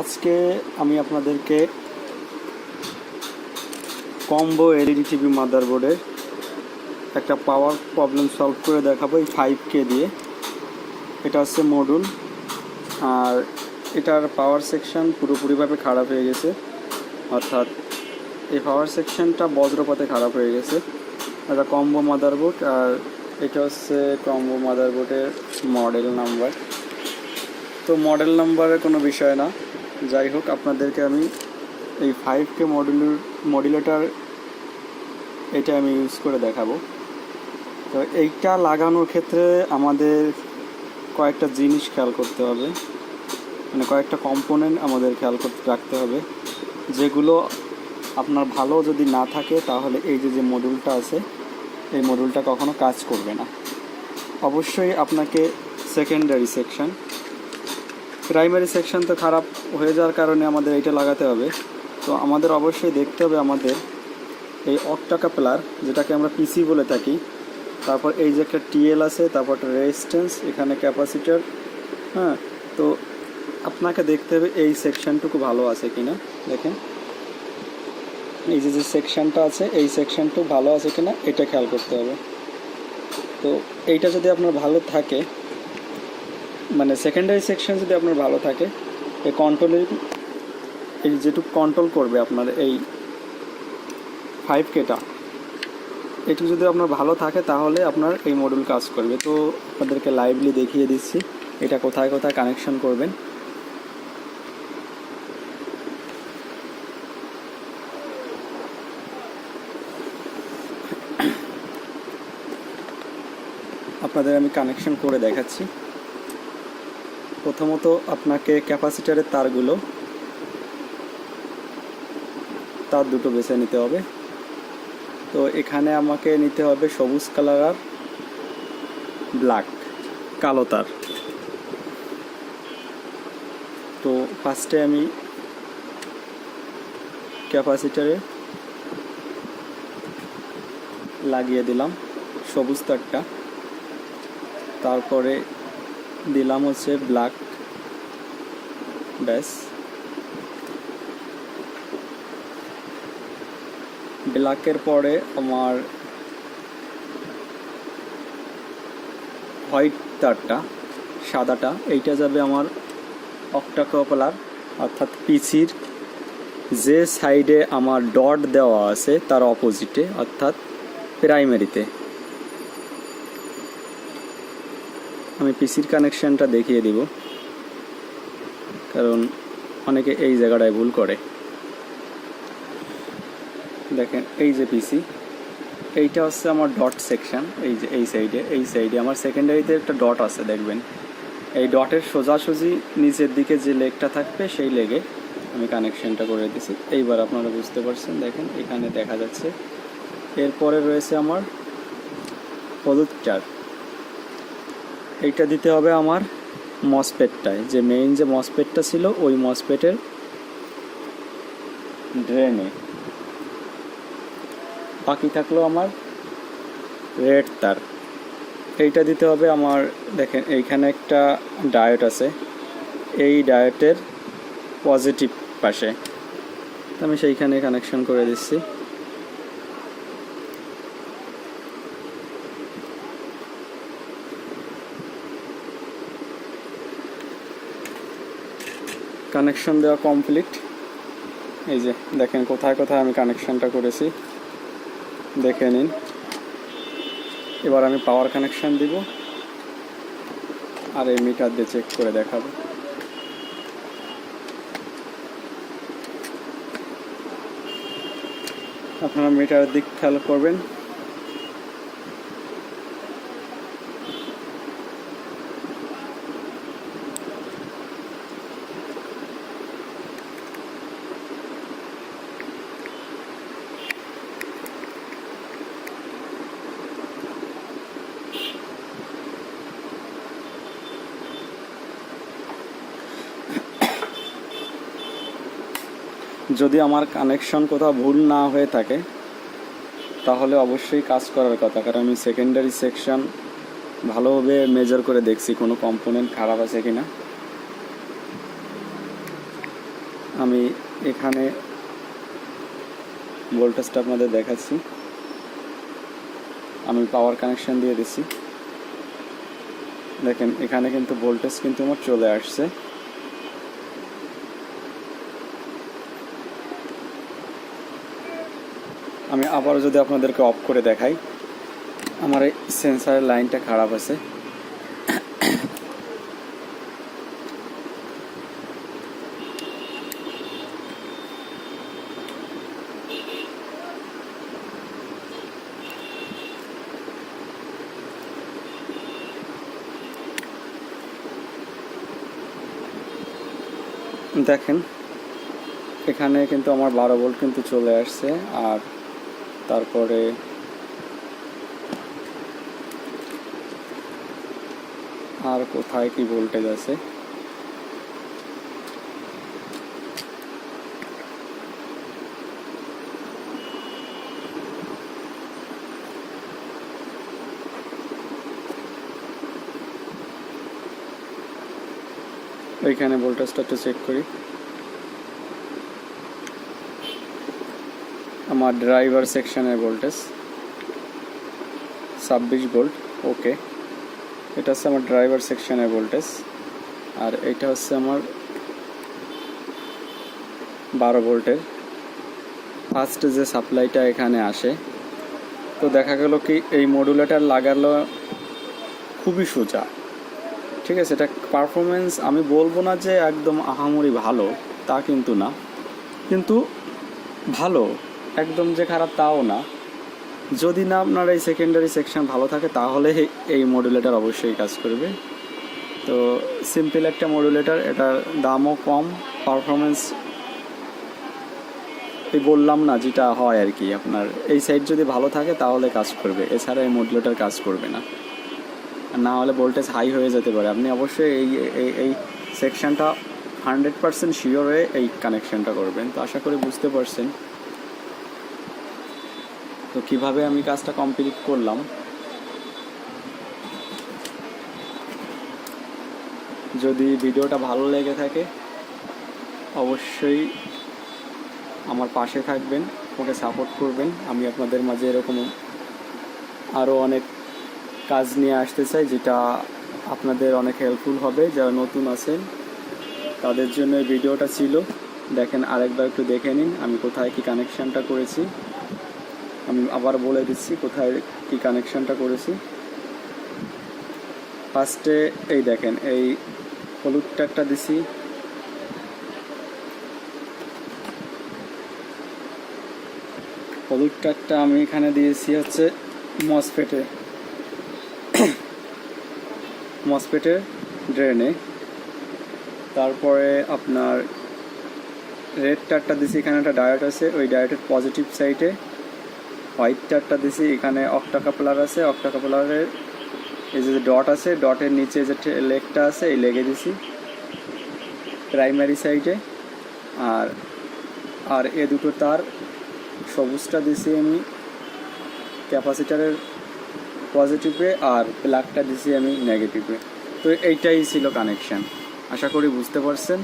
আজকে আমি আপনাদেরকে কম্বো এলইডি টিভি মাদারবোর্ডের একটা পাওয়ার প্রবলেম সলভ করে দেখাবো এই ফাইভ কে দিয়ে। এটা হচ্ছে মডুল আর এটার পাওয়ার সেকশন পুরোপুরিভাবে খারাপ হয়ে গেছে। অর্থাৎ এই পাওয়ার সেকশনটা বজ্রপাতে খারাপ হয়ে গেছে। এটা কম্বো মাদারবোর্ড আর এটা হচ্ছে কম্বো মাদারবোর্ডের মডেল নাম্বার তো মডেল নাম্বারের কোনো বিষয় না। যাই হোক, আপনাদেরকে আমি এই ফাইভ কে মডুলার মডুলেটার এটা আমি ইউজ করে দেখাবো। তো এইটা লাগানোর ক্ষেত্রে আমাদের কয়েকটা জিনিস খেয়াল করতে হবে। মানে কয়েকটা কম্পোনেন্ট আমাদের খেয়াল করতে, রাখতে হবে। যেগুলো আপনার ভালো যদি না থাকে, তাহলে এই যে যে মডিউলটা আছে, এই মডিউলটা কখনো কাজ করবে না। অবশ্যই আপনাকে সেকেন্ডারি সেকশন প্রাইমারি সেকশন তো খারাপ হয়ে যাওয়ার কারণে আমাদের এটা লাগাতে হবে। তো আমাদের অবশ্যই দেখতে হবে আমাদের এই অক্টাকা প্লার যেটাকে আমরা পিসি বলে থাকি। তারপর এই যে একটা টিএল আছে, তারপর একটা রেজিস্ট্যান্স এখানে ক্যাপাসিটার হ্যাঁ? তো আপনাকে দেখতে হবে এই সেকশনটুকু ভালো আছে কিনা, দেখেন। এই যে যে সেকশনটা আছে, এই সেকশনটু ভালো আছে কিনা, এটা খেয়াল করতে হবে। তো এইটা যদি আপনার ভালো থাকে মানে সেকেন্ডারি সেকশন যদি আপনার ভালো থাকে, এই কন্ট্রোলের এই যেটুকু কন্ট্রোল করবে আপনার এই ফাইভ কেটা এটুকু যদি আপনার ভালো থাকে তাহলে আপনার এই মডুল কাজ করবে। তো আপনাদেরকে লাইভলি দেখিয়ে দিচ্ছি, এটা কোথায় কোথায় কানেকশন করবেন। আপনাদের আমি কানেকশন করে দেখাচ্ছি। প্রথমত আপনাকে ক্যাপাসিটারের তারগুলো তার দুটো বেছে নিতে হবে। তো এখানে আমাকে নিতে হবে সবুজ কালার আর ব্ল্যাক, কালো তার। তো ফার্স্টে আমি ক্যাপাসিটারে লাগিয়ে দিলাম সবুজ তারটা। তারপরে দিলাম হচ্ছে ব্ল্যাক ব্যাস। ব্ল্যাকের পরে আমার হোয়াইট তারটা সাদাটা, এইটা যাবে আমার অক্টাকপলার অর্থাৎ পিসির যে সাইডে আমার ডট দেওয়া আছে, তার অপোজিটে অর্থাৎ প্রাইমারিতে আমি পিসির কানেকশানটা দেখিয়ে দিব। কারণ অনেকে এই জায়গাটায় ভুল করে। দেখেন, এই যে পিসি এইটা হচ্ছে আমার ডট সেকশন এই যে এই সাইডে এই সাইডে আমার সেকেন্ডারিতে একটা ডট আছে, দেখবেন। এই ডটের সোজাসুজি নিচের দিকে যে লেগটা থাকবে, সেই লেগে আমি কানেকশানটা করে দিছি। এইবার আপনারা বুঝতে পারছেন, দেখেন, এখানে দেখা যাচ্ছে। এরপরে রয়েছে আমার হলুদ চার এইটা দিতে হবে আমার মসপেটটায়। যে মেইন যে মসপেটটা ছিল, ওই মসপেটের ড্রেনে বাকি থাকল আমার রেড তার। এইটা দিতে হবে আমার, দেখেন, এইখানে একটা ডায়েট আছে। এই ডায়েটের পজিটিভ পাশে। আমি সেইখানে কানেকশন করে দিচ্ছি। কানেকশন দেওয়া কমপ্লিট এই যে, দেখেন কোথায় কোথায় আমি কানেকশনটা করেছি। দেখে নিন। এবার আমি পাওয়ার কানেকশন দিব। আর এই মিটার দিয়ে চেক করে দেখাবো। আপনারা মিটারের দিক খেয়াল করবেন। যদি আমার কানেকশন কোথাও ভুল না হয়ে থাকে, তাহলে অবশ্যই কাজ করার কথা। কারণ আমি সেকেন্ডারি সেকশন ভালোভাবে মেজার করে দেখছি কোনো কম্পোনেন্ট খারাপ আছে কি না আমি এখানে ভোল্টেজটা আপনাদের দেখাচ্ছি। আমি পাওয়ার কানেকশন দিয়ে দিছি দেখেন, এখানে কিন্তু ভোল্টেজ কিন্তু আমার চলে আসছে। আমি আবারও যদি আপনাদেরকে অফ করে দেখাই, আমার এই সেন্সারের লাইনটা খারাপ আছে। দেখেন, এখানে কিন্তু আমার বারো ভোল্ট কিন্তু চলে আসছে, আর তারপরে আর কোথায় কি ভোল্টেজ আছে? ওইখানে ভোল্টেজটা একটু চেক করি। আমার ড্রাইভার সেকশনের ভোল্টেজ ছাব্বিশ ভোল্ট ওকে এটা হচ্ছে আমার ড্রাইভার সেকশনের ভোল্টেজ আর এটা হচ্ছে আমার বারো ভোল্টের ফার্স্ট যে সাপ্লাইটা এখানে আসে, তো দেখা গেল কি এই মডুলেটার লাগালো খুবই সোজা। ঠিক আছে, এটা পারফরমেন্স আমি বলব না যে একদম আহামরি ভালো, তা কিন্তু না। কিন্তু ভালো একদম যে খারাপ তাও না। যদি না আপনার এই সেকেন্ডারি সেকশন ভালো থাকে, তাহলে এই মডুলেটার অবশ্যই কাজ করবে। তো সিম্পল একটা মডুলেটার এটার দামও কম পারফরমেন্স এই বললাম না যেটা হয় আর কি, আপনার এই সাইড যদি ভালো থাকে, তাহলে কাজ করবে। এছাড়া এই মডুলেটার কাজ করবে না। না হলে ভোল্টেজ হাই হয়ে যেতে পারে। আপনি অবশ্যই এই এই এই সেকশনটা হান্ড্রেড পার্সেন্ট শিওর হয়ে এই কানেকশনটা করবেন। তো আশা করি বুঝতে পারছেন। তো কীভাবে আমি কাজটা কমপ্লিট করলাম? যদি ভিডিওটা ভালো লেগে থাকে, অবশ্যই আমার পাশে থাকবেন ওকে সাপোর্ট করবেন। আমি আপনাদের মাঝে এরকম আরও অনেক কাজ নিয়ে আসতে চাই, যেটা আপনাদের অনেক হেল্পফুল হবে। যারা নতুন আছেন, তাদের জন্য ভিডিওটা ছিল। দেখেন আরেকবার একটু দেখে নিন, আমি কোথায় কি কানেকশানটা করেছি। আমি আবার বলে দিচ্ছি কোথায় কি কানেকশানটা করেছি। ফার্স্টে এই দেখেন, এই হলুদ ট্যাগটা দিছি। হলুদ ট্যাগটা আমি এখানে দিয়েছি হচ্ছে মসফেটে মসফেটের ড্রেনে তারপরে আপনার রেড টারটা দিছি, এখানে একটা ডায়েট আছে, ওই ডায়েটের পজিটিভ সাইডে হোয়াইট টারটা দিছি, এখানে অক্টা কাপলার আছে অক্টা কাপলারের এই যে ডট আছে, ডটের নিচে যে লেগটা আছে, এই লেগে দিছি প্রাইমারি সাইডে। আর আর এ দুটো তার সবুজটা দিছি আমি ক্যাপাসিটারের পজিটিভে আর ব্ল্যাকটা দিছি আমি নেগেটিভে। তো এইটাই ছিল কানেকশান আশা করি বুঝতে পারছেন।